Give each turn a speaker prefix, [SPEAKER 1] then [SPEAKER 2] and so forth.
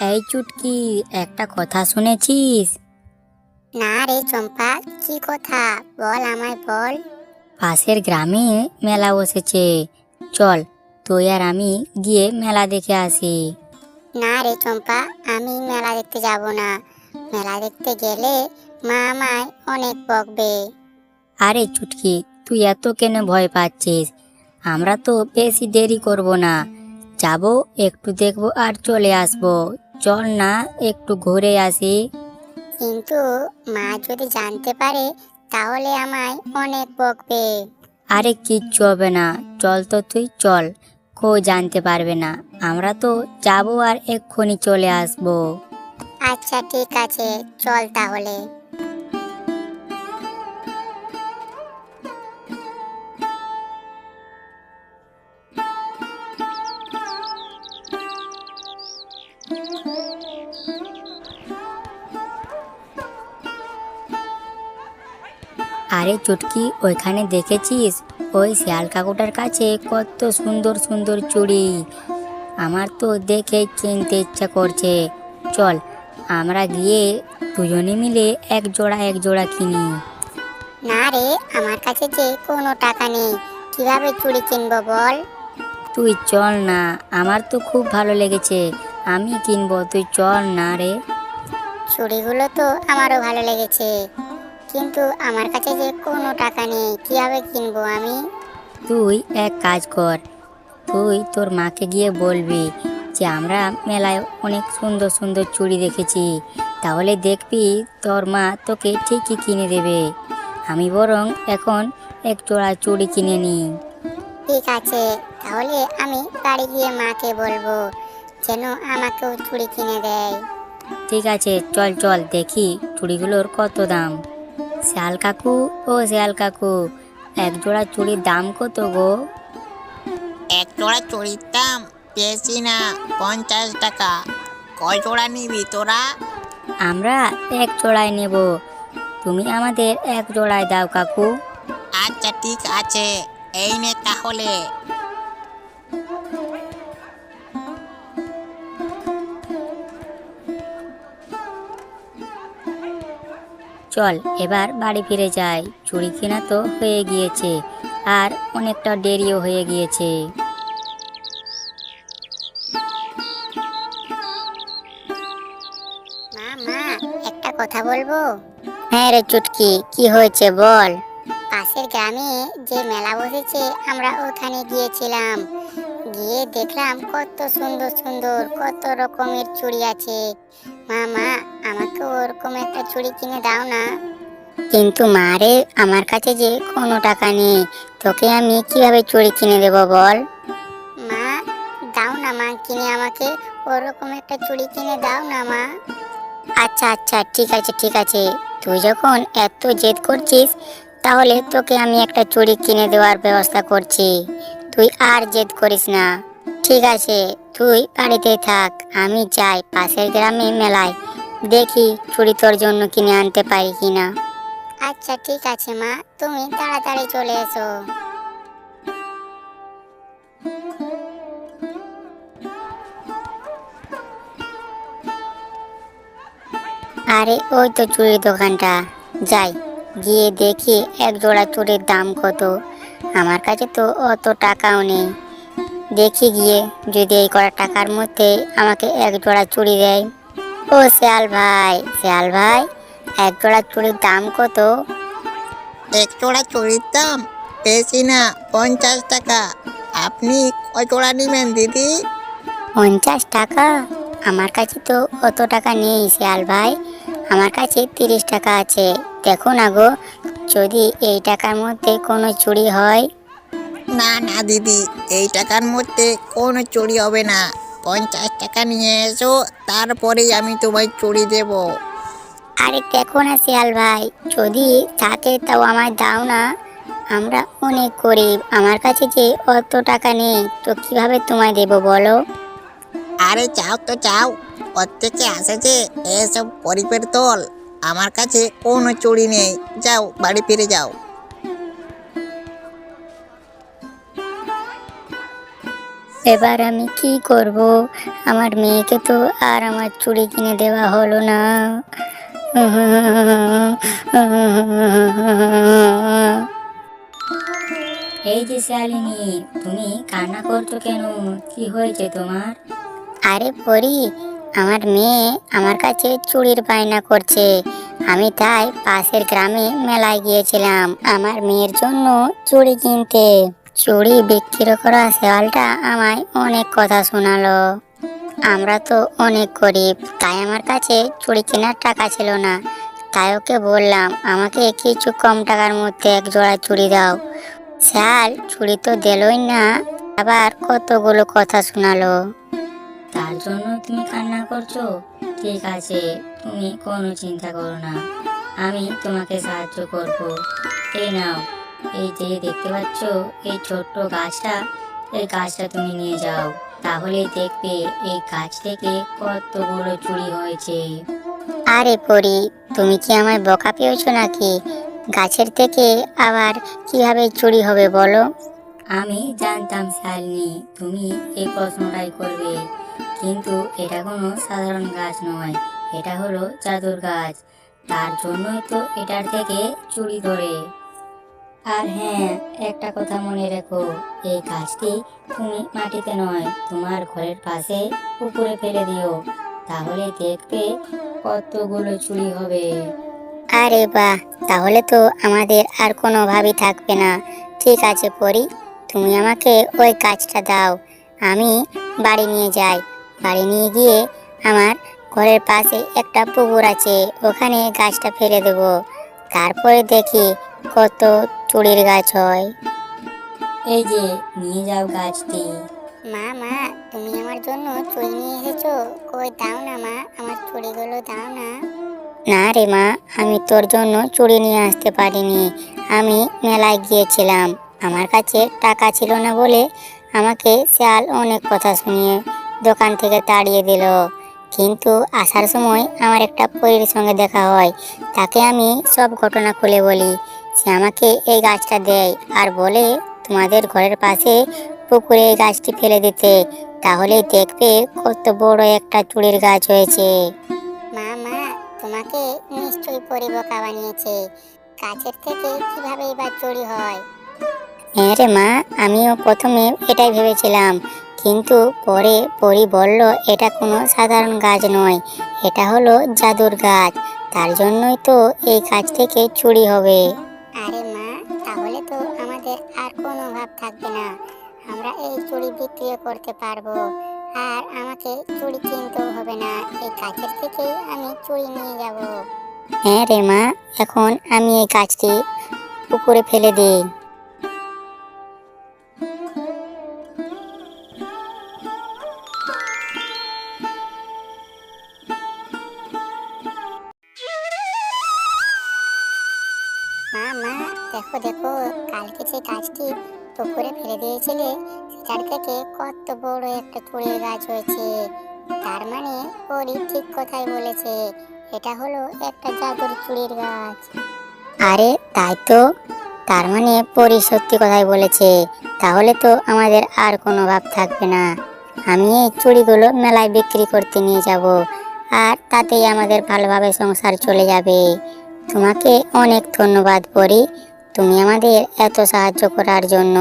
[SPEAKER 1] এই চুটকি একটা কথা শুনেছিস?
[SPEAKER 2] না রে চম্পা কি কথা? বল আমায় বল।
[SPEAKER 1] পাশের গ্রামে মেলা বসেছে। চল তুই আর আমি গিয়ে মেলা দেখে আসি।
[SPEAKER 2] না রে চম্পা আমি মেলা দেখতে যাব না। মেলা দেখতে গেলে মা আমায় অনেক বকবে।
[SPEAKER 1] আরে চুটকি তুই এত কেন ভয় পাচ্ছিস? আমরা তো বেশি দেরি করব না। যাব একটু দেখব আর চলে আসব। চল না একটু ঘুরে আসি।
[SPEAKER 2] কিন্তু মা যদি জানতে পারে তাহলে আমায় অনেক বকবে।
[SPEAKER 1] আরে কিচ্ছু হবে না চল তো তুই চল কো জানতে পারবে না। আমরা তো যাব আর এক্ষুনি চলে আসব।
[SPEAKER 2] আচ্ছা ঠিক আছে চল তাহলে।
[SPEAKER 1] আরে চুটকি ওইখানে দেখেছিস? ওই শিয়াল কাকুটার কাছে কত সুন্দর সুন্দর চুড়ি। আমার তো দেখে কিনতে ইচ্ছা করছে। চল আমরা গিয়ে দুজনে মিলে এক জোড়া এক জোড়া কিনি।
[SPEAKER 2] না রে আমার কাছে যে কোনো টাকা নেই। কীভাবে চুড়ি কিনবো বল?
[SPEAKER 1] তুই চল না আমার তো খুব ভালো লেগেছে। আমি কিনবো তুই চল না রে।
[SPEAKER 2] চুড়িগুলো তো আমারও ভালো লেগেছে। কিন্তু আমার কাছে যে কোনো টাকা নেই কীভাবে কিনবো আমি?
[SPEAKER 1] তুই এক কাজ কর তুই তোর মাকে গিয়ে বলবি যে আমরা মেলায় অনেক সুন্দর সুন্দর চুড়ি দেখেছি তাহলে দেখবি তোর মা তোকে ঠিকই কিনে দেবে। আমি বরং এখন এক চোড়া চুড়ি কিনে নিই।
[SPEAKER 2] ঠিক আছে তাহলে আমি বাড়ি গিয়ে মাকে বলব যেন আমাকেও চুড়ি কিনে দেয়।
[SPEAKER 1] ঠিক আছে চল চল দেখি চুড়িগুলোর কত দাম। শিয়াল কাকু ও শিয়াল কাকু এক জোড়া চুড়ির দাম কত গো?
[SPEAKER 3] এক জোড়া চুড়ির দাম বেশি না পঞ্চাশ টাকা। কয় জোড়া নিবি তোরা?
[SPEAKER 1] আমরা এক জোড়ায় নেব। তুমি আমাদের এক জোড়ায় দাও কাকু।
[SPEAKER 3] আচ্ছা ঠিক আছে। এই নে তাহলে।
[SPEAKER 1] চল, এবার বাড়ি ফিরে যাই। চুরি কেনা তো হয়ে গিয়েছে, আর অনেকটা দেরিও হয়ে গিয়েছে।
[SPEAKER 2] মা মা, একটা কথা বলব? হ্যাঁ রে চুটকি, কি হয়েছে বল? পাশের গ্রামে যে মেলা বসেছে, আমরা ওখানে গিয়েছিলাম। গিয়ে দেখলাম কত সুন্দর সুন্দর কত রকমের চুড়ি আছে। মা মা আমাকে ওরকম একটা চুড়ি কিনে দাও না। কিন্তু মা রে, আমার কাছে যে কোনো টাকা নেই, তোকে আমি কীভাবে চুড়ি কিনে দেবো বল? মা, দাও না মা, কিনে আমাকে ওরকম একটা চুড়ি কিনে দাও না মা। আচ্ছা আচ্ছা ঠিক আছে ঠিক আছে। তুই যখন এত জেদ করছিস, তাহলে তোকে আমি একটা চুড়ি কিনে দেওয়ার ব্যবস্থা করছি। তুই আর জেদ করিস না। ঠিক আছে, তুই বাড়িতে থাক, আমি যাই পাশের গ্রামে মেলায়। দেখি চুড়ি তোর জন্য কিনে আনতে পারি কিনা। আচ্ছা ঠিক আছে, মা। তুমি তাড়াতাড়ি চলে এসো। আরে, ওই তো চুড়ির দোকানটা। যাই, গিয়ে দেখি এক জোড়া চুড়ির দাম কত। আমার কাছে তো অত টাকাও নেই। দেখি গিয়ে যদি এই কটা টাকার মধ্যে আমাকে এক জোড়া চুড়ি দেয়। ও শেয়াল ভাই শেয়াল ভাই এক জোড়া চুড়ির দাম কত?
[SPEAKER 3] এক জোড়া চুড়ির দাম বেশি না পঞ্চাশ টাকা। আপনি কয় জোড়া নেবেন দিদি?
[SPEAKER 2] পঞ্চাশ টাকা? আমার কাছে তো অত টাকা নেই শেয়াল ভাই। আমার কাছে তিরিশ টাকা আছে। দেখো না গো যদি এই টাকার মধ্যে কোনো চুরি হয়?
[SPEAKER 3] না না দিদি এই টাকার মধ্যে কোনো চুরি হবে না। পঞ্চাশ টাকা নিয়ে এসো তারপরেই আমি তোমায় চুরি দেব।
[SPEAKER 2] আরে দেখো না শিয়াল ভাই যদি থাকে তাও আমায় দাও না আমরা অনেক গরিব আমার কাছে যে অত টাকা নেই তো কীভাবে তোমায় দেব বলো?
[SPEAKER 3] আরে চাও তো চাও প্রত্যেকে আসে যে এসব গরিবের দল। আমার কাছে কোনো চুরি নেই। যাও বাড়ি ফিরে যাও।
[SPEAKER 2] এবার আমি কি করব? আমার মেয়েকে তো আর আমার চুড়ি কিনে দেওয়া হলো না।
[SPEAKER 1] এই যে শালিনী তুমি কান্না করছ কেন? কি হয়েছে তোমার?
[SPEAKER 2] আরে পরি আমার মেয়ে আমার কাছে চুড়ির বায়না করছে। আমি তাই পাশের গ্রামে মেলায় গিয়েছিলাম আমার মেয়ের জন্য চুড়ি কিনতে। চুড়ি বিক্রি করা শেয়ালটা আমায় অনেক কথা শোনালো। আমরা তো অনেক গরিব, তাই আমার কাছে চুড়ি কেনার টাকা ছিল না। তাই ওকে বললাম, আমাকে কিছু কম টাকার মধ্যে এক জোড়া চুড়ি দাও। শেয়াল চুড়ি তো দিলই না। আবার কতগুলো কথা শোনালো।
[SPEAKER 1] তার জন্য তুমি কান্না করছ? ঠিক আছে, তুমি কোনো চিন্তা করো না। আমি তোমাকে সাহায্য করব। এই নাও, এই যে দেখতে পাচ্ছ, এই ছোট্ট গাছটা, এই গাছটা তুমি নিয়ে যাও। তাহলে দেখবে এই গাছ থেকে কতগুলো চুরি হয়েছে।
[SPEAKER 2] আরে পরি, তুমি কি আমায় বকা পেয়েছ নাকি? গাছের থেকে আবার কীভাবে চুরি হবে বলো?
[SPEAKER 1] আমি জানতাম শালিনী তুমি এই প্রশ্নটাই করবে। কিন্তু এটা কোনো সাধারণ গাছ নয়, এটা হলো জাদুর গাছ। তার জন্যই তো এটার থেকে চুরি ধরে। আর হ্যাঁ একটা কথা মনে রেখো, এই গাছটি তুমি মাটিতে নয়, তোমার ঘরের পাশে পুকুরে ফেলে দিও। তাহলে দেখবে কতগুলো চুরি হবে।
[SPEAKER 2] আরে বাহ, তাহলে তো আমাদের আর কোনো ভাবি থাকবে না। ঠিক আছে, পরি। তুমি আমাকে ওই গাছটা দাও। আমি বাড়ি নিয়ে যাই। বাড়ি নিয়ে গিয়ে আমার ঘরের পাশে একটা পুকুর আছে ওখানে গাছটা ফেলে দেব। তারপরে দেখি কত চুড়ির গাছ হয়।
[SPEAKER 1] এই যে নিয়ে যাও গাছটি।
[SPEAKER 2] মা মা তুমি আমার জন্য চুড়ি নিয়ে এসেছ? কই দাও না মা আমার চুড়িগুলো দাও না। না রে মা আমি তোর জন্য চুড়ি নিয়ে আসতে পারিনি। আমি মেলায় গিয়েছিলাম। আমার কাছে টাকা ছিল না বলে আমাকে শিয়াল অনেক কথা শুনিয়ে দোকান থেকে তাড়িয়ে দিল। কিন্তু আসার সময় আমার একটা পরীর সঙ্গে দেখা হয়, তাকে আমি সব ঘটনা খুলে বলি। সে আমাকে এই গাছটা দেয় আর বলে, তোমাদের ঘরের পাশে পুকুরে এই গাছটি ফেলে দিতে, তাহলেই দেখবে কত বড় একটা চুড়ির গাছ হয়েছে। মা মা, তোমাকে নিশ্চয়ই পরিবকা বানিয়েছে। গাছের থেকে কীভাবে এবার চুরি হয়? হ্যাঁ রে মা আমিও প্রথমে এটাই ভেবেছিলাম। কিন্তু পরে পরি বলল এটা কোনো সাধারণ গাছ নয় এটা হলো জাদুর গাছ। তার জন্যই তো এই গাছ থেকে চুরি হবে। আরে মা তাহলে তো আমাদের আর কোনো অভাব থাকবে না। আমরা এই চুরি বিক্রিও করতে পারব। আর আমাকে চুরি কিনতেও হবে না এই গাছের থেকেই আমি চুরি নিয়ে যাব। হ্যাঁ রে মা এখন আমি এই গাছটি পুকুরে ফেলে দিই। দেখো দেখো, কালকে যে গাছটি পুকুরে ফেলে দিয়েছিলে, সেটার থেকে কত বড় একটা চুড়ির গাছ হয়েছে। তার মানে পরি ঠিক কথাই বলেছে, এটা হলো একটা জাদুর চুড়ির গাছ। আরে, তাই তো। তার মানে পরি সত্যি কথাই বলেছে, তাহলে তো আমাদের আর কোনো ভাব থাকবে না। আমি এই চুড়িগুলো মেলায় বিক্রি করতে নিয়ে যাব, আর তাতেই আমাদের ভালোভাবে সংসার চলে যাবে। তোমাকে অনেক ধন্যবাদ, পরি। তুমি আমাদের এত সাহায্য করার জন্য